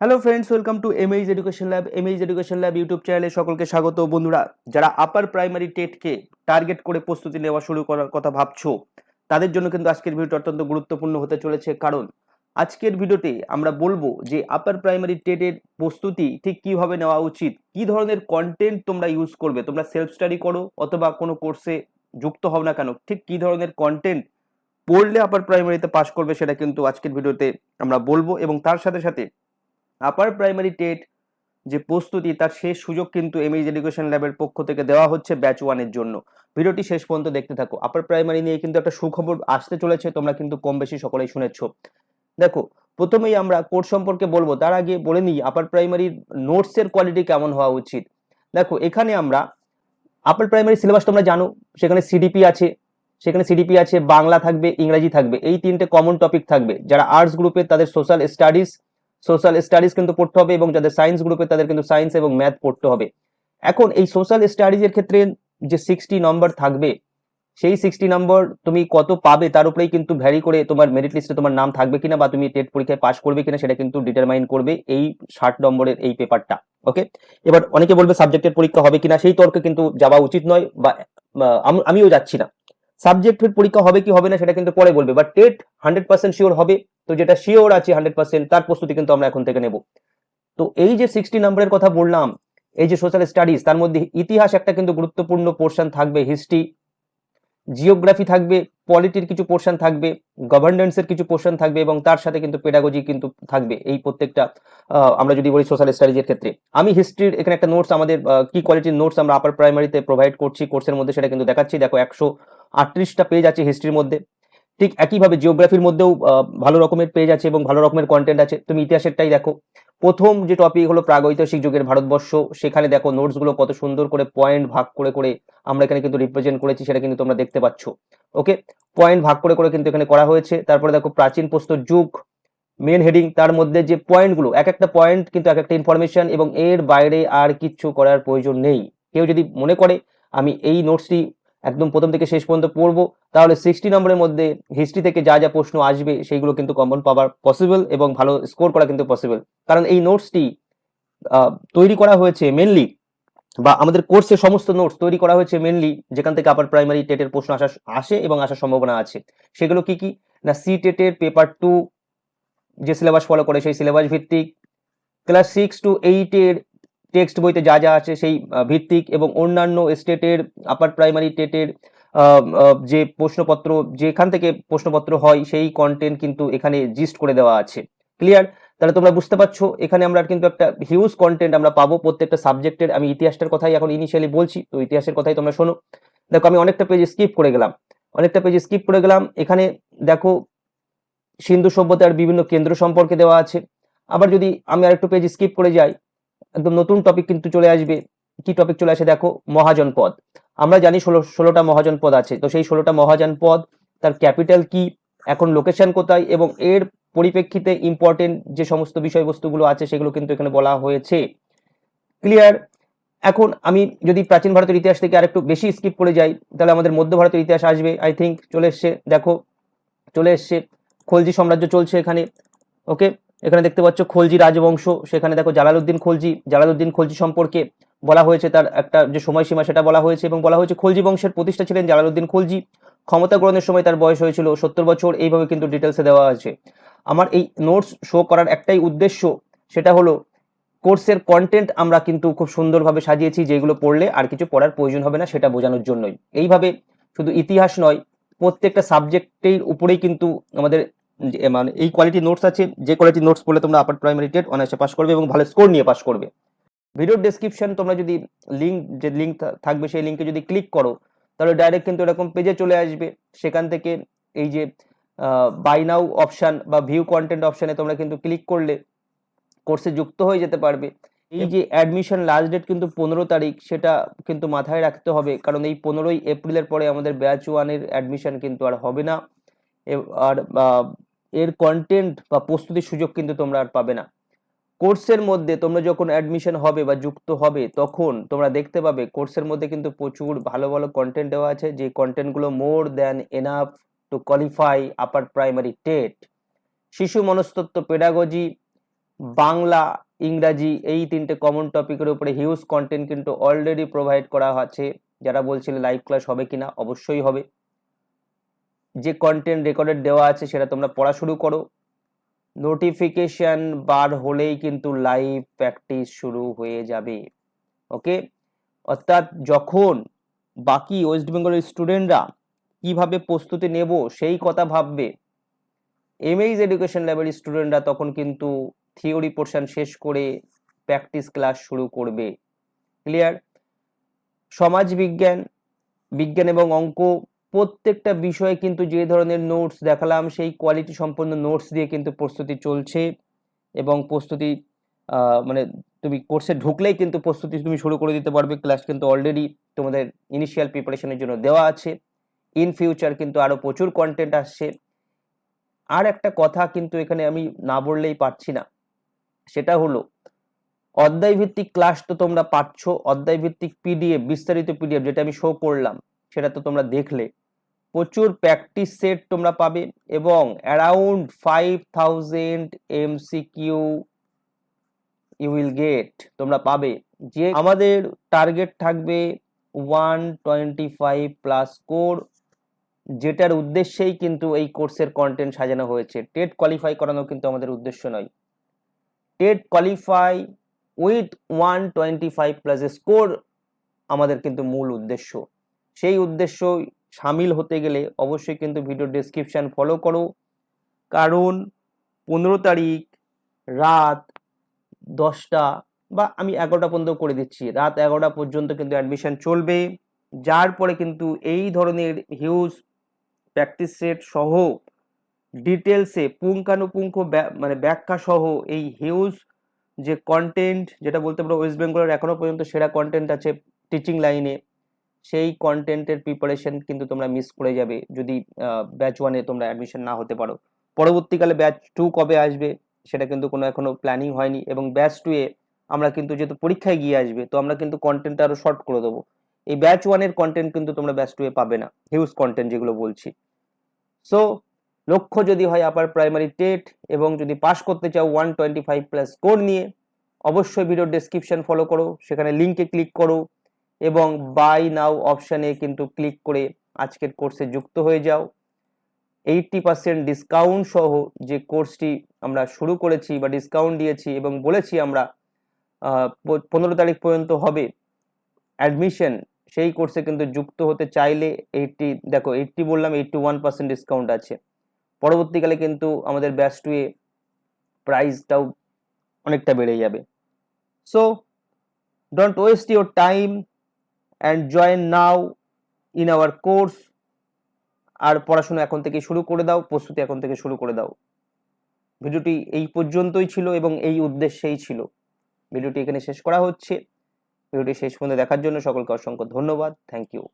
Hello friends welcome to MH education lab M MH education lab YouTube চ্যানেলে সকলকে স্বাগত। বন্ধুরা, যারা আপার প্রাইমারি টেটকে টার্গেট করে প্রস্তুতি নেওয়া শুরু করার কথা ভাবছ, তাদের জন্য কিন্তু আজকের ভিডিওটা অত্যন্ত গুরুত্বপূর্ণ হতে চলেছে। কারণ, আজকের ভিডিওতে আমরা বলব যে আপার প্রাইমারি টেটের প্রস্তুতি ঠিক কীভাবে নেওয়া উচিত, কি ধরনের কন্টেন্ট তোমরা ইউজ করবে, তোমরা সেলফ স্টাডি করো অথবা কোনো কোর্সে যুক্ত হও না কেন, ঠিক কি ধরনের কন্টেন্ট পড়লে আপার প্রাইমারিতে পাশ করবে সেটা কিন্তু আজকের ভিডিওতে আমরা বলব এবং তার সাথে সাথে আপার প্রাইমারি টেট যে প্রস্তুতি, তার শেষ সুযোগ কিন্তু এমএইচ এডুকেশন ল্যাবের পক্ষ থেকে দেওয়া হচ্ছে ব্যাচ ওয়ানের জন্য। ভিডিওটি শেষ পর্যন্ত দেখতে থাকো। আপার প্রাইমারি নিয়ে কিন্তু একটা সুখবর আসতে চলেছে, তোমরা কিন্তু কম বেশি সকলেই শুনেছ। দেখো, প্রথমেই আমরা কোর্স সম্পর্কে বলব, তার আগে বলে নিই আপার প্রাইমারির নোটসের কোয়ালিটি কেমন হওয়া উচিত। দেখো, এখানে আমরা আপার প্রাইমারি সিলেবাস তোমরা জানো, সেখানে সিডিপি আছে, সেখানে সিডিপি আছে, বাংলা থাকবে, ইংরাজি থাকবে, এই তিনটে কমন টপিক থাকবে। যারা আর্টস গ্রুপে তাদের সোশ্যাল স্টাডিজ সোশ্যাল স্টাডিজ কিন্তু পড়তে হবে এবং যাদের সায়েন্স গ্রুপে তাদের কিন্তু সায়েন্স এবং ম্যাথ পড়তে হবে। এখন এই সোশ্যাল স্টাডিজের ক্ষেত্রে যে সিক্সটি নম্বর থাকবে, সেই সিক্সটি নম্বর তুমি কত পাবে তার উপরেই কিন্তু ভ্যারি করে তোমার মেরিট লিস্টে তোমার নাম থাকবে কিনা বা তুমি টেট পরীক্ষায় পাশ করবে কিনা সেটা কিন্তু ডিটারমাইন করবে এই ষাট নম্বরের এই পেপারটা ওকে এবার অনেকে বলবে সাবজেক্টের পরীক্ষা হবে কিনা, সেই তর্কে কিন্তু যাওয়া উচিত নয় বা আমিও যাচ্ছি না। সাবজেক্টের পরীক্ষা হবে কি হবে না সেটা কিন্তু পরে বলবে but TET hundred percent sure হবে, তো যেটা শিওর আছে হান্ড্রেড পার্সেন্ট তার প্রস্তুতি কিন্তু আমরা এখন থেকে নেব। তো এই যে সিক্সটি নাম্বারের কথা বললাম, এই যে সোশ্যাল স্টাডিজ তার মধ্যে ইতিহাস একটা কিন্তু গুরুত্বপূর্ণ পোর্শন থাকবে হিস্ট্রি জিওগ্রাফি থাকবে পলিটির কিছু পোর্শন থাকবে গভর্নেন্সের কিছু পোর্শন থাকবে, এবং তার সাথে কিন্তু পেডাগজি কিন্তু থাকবে, এই প্রত্যেকটা আমরা যদি বলি সোশ্যাল স্টাডিজের ক্ষেত্রে। আমি হিস্ট্রির এখানে একটা নোটস আমাদের কি কোয়ালিটির নোটস আমরা আপার প্রাইমারিতে প্রোভাইড করছি কোর্সের মধ্যে সেটা কিন্তু দেখাচ্ছি। দেখো একশো আটত্রিশটা পেজ আছে হিস্ট্রির মধ্যে। ঠিক একইভাবে জিওগ্রাফির মধ্যেও ভালো রকমের পেজ আছে এবং ভালো রকমের কন্টেন্ট আছে। তুমি ইতিহাসেরটাই দেখো। প্রথম যে টপিক হলো প্রাগৈতিহাসিক যুগের ভারতবর্ষ, সেখানে দেখো নোটসগুলো কত সুন্দর করে পয়েন্ট ভাগ করে করে আমরা এখানে কিন্তু রিপ্রেজেন্ট করেছি, সেটা কিন্তু তোমরা দেখতে পাচ্ছ। ওকে পয়েন্ট ভাগ করে করে কিন্তু এখানে করা হয়েছে। তারপরে দেখো প্রাচীন প্রস্তর যুগ মেন হেডিং তার মধ্যে যে পয়েন্টগুলো এক একটা পয়েন্ট কিন্তু এক একটা ইনফরমেশন এবং এর বাইরে আর কিচ্ছু করার প্রয়োজন নেই। কেউ যদি মনে করে, আমি এই নোটসটি একদম প্রথম থেকে শেষ পর্যন্ত পড়ব। তাহলে সিক্সটি নম্বরের মধ্যে হিস্ট্রি থেকে যা যা প্রশ্ন আসবে সেইগুলো কিন্তু কমন পাওয়ার পসিবল এবং ভালো স্কোর করা কিন্তু পসিবল কারণ এই নোটসটি তৈরি করা হয়েছে মেনলি বা আমাদের কোর্সের সমস্ত নোটস তৈরি করা হয়েছে মেনলি যেখান থেকে আপার প্রাইমারি টেটের প্রশ্ন আসা, আসে এবং আসার সম্ভাবনা আছে। সেগুলো কি কি? না সি টেটের পেপার টু যে সিলেবাস ফলো করে সেই সিলেবাস ভিত্তিক। ক্লাস সিক্স টু এইটের টেক্সট বইতে যা যা আছে সেই ভিত্তিক এবং অন্যান্য স্টেটের আপার প্রাইমারি টেটের যে প্রশ্নপত্র, যেখান থেকে প্রশ্নপত্র হয় সেই কন্টেন্ট কিন্তু এখানে জিস্ট করে দেওয়া আছে। ক্লিয়ার তাহলে তোমরা বুঝতে পারছ, এখানে আমরা কিন্তু একটা হিউজ কন্টেন্ট আমরা পাবো প্রত্যেকটা সাবজেক্টের আমি ইতিহাসটার কথাই এখন ইনিশিয়ালি বলছি, তো ইতিহাসের কথাই তোমরা শোনো। দেখো, আমি অনেকটা পেজ স্কিপ করে গেলাম। অনেকটা পেজ স্কিপ করে গেলাম। এখানে দেখো, সিন্ধু সভ্যতার বিভিন্ন কেন্দ্র সম্পর্কে দেওয়া আছে। আবার যদি আমি আরেকটু পেজ স্কিপ করে যাই একদম নতুন টপিক কিন্তু চলে আসবে। কি টপিক চলে আসে দেখো? মহাজন পদ। আমরা জানি ষোলো, ষোলোটা মহাজন পদ আছে। তো সেই ষোলোটা মহাজন পদ, তার ক্যাপিটাল কি, এখন লোকেশন কোথায়, এবং এর পরিপ্রেক্ষিতে ইম্পর্টেন্ট যে সমস্ত বিষয়বস্তুগুলো আছে, সেগুলো কিন্তু এখানে বলা হয়েছে। ক্লিয়ার এখন আমি যদি প্রাচীন ভারতের ইতিহাস থেকে আরেকটু বেশি স্কিপ করে যাই, তাহলে আমাদের মধ্য ভারতের ইতিহাস আসবে আই থিঙ্ক চলে এসছে। দেখো, চলে এসছে। খলজি সাম্রাজ্য চলছে এখানে। ওকে এখানে দেখতে পাচ্ছ খলজি রাজবংশ, সেখানে দেখো জালালউদ্দিন খলজি জালালউদ্দিন খলজি সম্পর্কে বলা হয়েছে, তার একটা যে সময়সীমা সেটা বলা হয়েছে এবং বলা হয়েছে খলজি বংশের প্রতিষ্ঠা ছিলেন জালালউদ্দিন খলজি। ক্ষমতা গ্রহণের সময় তার বয়স হয়েছিল সত্তর বছর, এইভাবে কিন্তু ডিটেলসে দেওয়া আছে। আমার এই নোটস শো করার একটাই উদ্দেশ্য, সেটা হলো কোর্সের কন্টেন্ট আমরা কিন্তু খুব সুন্দরভাবে সাজিয়েছি, যেগুলো পড়লে আর কিছু পড়ার প্রয়োজন হবে না সেটা বোঝানোর জন্যই। এইভাবে শুধু ইতিহাস নয়, প্রত্যেকটা সাবজেক্টের উপরেই কিন্তু আমাদের মানে এই কোয়ালিটি নোটস আছে, যে কোয়ালিটি নোটস পড়লে তোমরা আপার প্রাইমারি টেট অনায়াসে পাস করবে এবং ভালো স্কোর নিয়ে পাস করবে। ভিডিওর ডেসক্রিপশন তোমরা যদি লিঙ্ক যে লিঙ্ক থাকবে সেই লিঙ্কে যদি ক্লিক করো, তাহলে ডাইরেক্ট কিন্তু এরকম পেজে চলে আসবে। সেখান থেকে এই যে বাই নাও অপশন বা ভিউ কন্টেন্ট অপশানে তোমরা কিন্তু ক্লিক করলে কোর্সে যুক্ত হয়ে যেতে পারবে। এই যে অ্যাডমিশন লাস্ট ডেট কিন্তু পনেরো তারিখ, সেটা কিন্তু মাথায় রাখতে হবে। কারণ এই পনেরোই এপ্রিলের পরে আমাদের ব্যাচ ওয়ানের অ্যাডমিশন কিন্তু আর হবে না। আর এর কন্টেন্ট বা প্রস্তুতির সুযোগ কিন্তু তোমরা আর পাবে না। কোর্সের মধ্যে তোমরা যখন অ্যাডমিশন হবে বা যুক্ত হবে, তখন তোমরা দেখতে পাবে কোর্সের মধ্যে কিন্তু প্রচুর ভালো ভালো কন্টেন্ট দেওয়া আছে, যে কন্টেন্টগুলো more than enough to qualify upper primary TET শিশু মনস্তত্ত্ব পেডাগজি বাংলা, ইংরাজি এই তিনটে কমন টপিকের উপরে হিউজ কন্টেন্ট কিন্তু অলরেডি প্রোভাইড করা আছে। যারা বলছিলে লাইভ ক্লাস হবে কিনা? অবশ্যই হবে। যে কন্টেন্ট রেকর্ডেড দেওয়া আছে সেটা তোমরা পড়া শুরু করো। নোটিফিকেশন বার হলেই কিন্তু লাইভ প্র্যাকটিস শুরু হয়ে যাবে। ওকে অর্থাৎ যখন বাকি ওয়েস্ট বেঙ্গলের স্টুডেন্টরা কীভাবে প্রস্তুতি নেব সেই কথা ভাববে এমএইজ এডুকেশন ল্যাবের স্টুডেন্টরা তখন কিন্তু থিওরি পোর্শন শেষ করে প্র্যাকটিস ক্লাস শুরু করবে। ক্লিয়ার সমাজ বিজ্ঞান বিজ্ঞান এবং অঙ্ক প্রত্যেকটা বিষয়ে কিন্তু যে ধরনের নোটস দেখালাম, সেই কোয়ালিটি সম্পন্ন নোটস দিয়ে কিন্তু প্রস্তুতি চলছে এবং প্রস্তুতি মানে তুমি কোর্সে ঢুকলেই কিন্তু প্রস্তুতি তুমি শুরু করে দিতে পারবে। ক্লাস কিন্তু অলরেডি তোমাদের ইনিশিয়াল প্রিপারেশনের জন্য দেওয়া আছে। ইন ফিউচার কিন্তু আরও প্রচুর কন্টেন্ট আসছে। আর একটা কথা কিন্তু এখানে আমি না বললেই পারছি না, সেটা হলো অধ্যায় ভিত্তিক ক্লাস তো তোমরা পাচ্ছ অধ্যায় ভিত্তিক পিডিএফ বিস্তারিত পিডিএফ যেটা আমি শো করলাম, সেটা তো তোমরা দেখলে। প্রচুর প্র্যাকটিস সেট তোমরা পাবে এবং around five thousand MCQ you will get তোমরা পাবে। যে আমাদের টার্গেট থাকবে one twenty five plus score যেটার উদ্দেশ্যেই কিন্তু এই কোর্সের কন্টেন্ট সাজানো হয়েছে। টেট কোয়ালিফাই করানো কিন্তু আমাদের উদ্দেশ্য নয়। TET qualify with one twenty five plus score আমাদের কিন্তু মূল উদ্দেশ্য। সেই উদ্দেশ্য সামিল হতে গেলে অবশ্যই কিন্তু ভিডিও ডেসক্রিপশন ফলো করো। কারণ পনেরো তারিখ রাত দশটা বা আমি এগারোটা পর্যন্ত করে দিচ্ছি, রাত এগারোটা পর্যন্ত কিন্তু অ্যাডমিশান চলবে। যার পরে কিন্তু এই ধরনের হিউজ প্র্যাকটিস সেট সহ ডিটেলসে পুঙ্খানুপুঙ্খ মানে ব্যাখ্যা সহ এই হিউজ যে কন্টেন্ট যেটা বলতে পারো ওয়েস্ট বেঙ্গলের এখনও পর্যন্ত সেরা কন্টেন্ট আছে টিচিং লাইনে সেই কন্টেন্টের প্রিপারেশন কিন্তু তোমরা মিস করে যাবে যদি ব্যাচ ওয়ানে তোমরা অ্যাডমিশন না হতে পারো। পরবর্তীকালে ব্যাচ টু কবে আসবে সেটা কিন্তু কোনো এখনও প্ল্যানিং হয়নি এবং ব্যাচ টু এ আমরা কিন্তু যেহেতু পরীক্ষায় গিয়ে আসবে তো আমরা কিন্তু কন্টেন্টটা আরও শর্ট করে দেবো। এই ব্যাচ ওয়ানের কন্টেন্ট কিন্তু তোমরা ব্যাচ টু এ পাবে না হিউজ কন্টেন্ট যেগুলো বলছি। সো লক্ষ্য যদি হয় আপার প্রাইমারি টেট এবং যদি পাস করতে চাও one twenty five plus score নিয়ে, অবশ্যই ভিডিও ডেসক্রিপশন ফলো করো, সেখানে লিঙ্কে ক্লিক করো। এবং বাই নাও অপশানে কিন্তু ক্লিক করে আজকের কোর্সে যুক্ত হয়ে যাও। এইটটি পার্সেন্ট ডিসকাউন্ট সহ যে কোর্সটি আমরা শুরু করেছি বা ডিসকাউন্ট দিয়েছি এবং বলেছি আমরা পনেরো তারিখ পর্যন্ত হবে। অ্যাডমিশন সেই কোর্সে কিন্তু যুক্ত হতে চাইলে এইটটি দেখো এইটটি বললাম এইটটি ওয়ান পার্সেন্ট ডিসকাউন্ট আছে। পরবর্তীকালে কিন্তু আমাদের ব্যাচ টুয়ে প্রাইসটাও অনেকটা বেড়ে যাবে। So don't waste your time and join now in our course আর পড়াশোনা এখন থেকে শুরু করে দাও, প্রস্তুতি এখন থেকে শুরু করে দাও। ভিডিওটি এই পর্যন্তই ছিল এবং এই উদ্দেশ্যেই ছিল। ভিডিওটি এখানে শেষ করা হচ্ছে। ভিডিওটি শেষ পর্যন্ত দেখার জন্য সকলকে অসংখ্য ধন্যবাদ। Thank you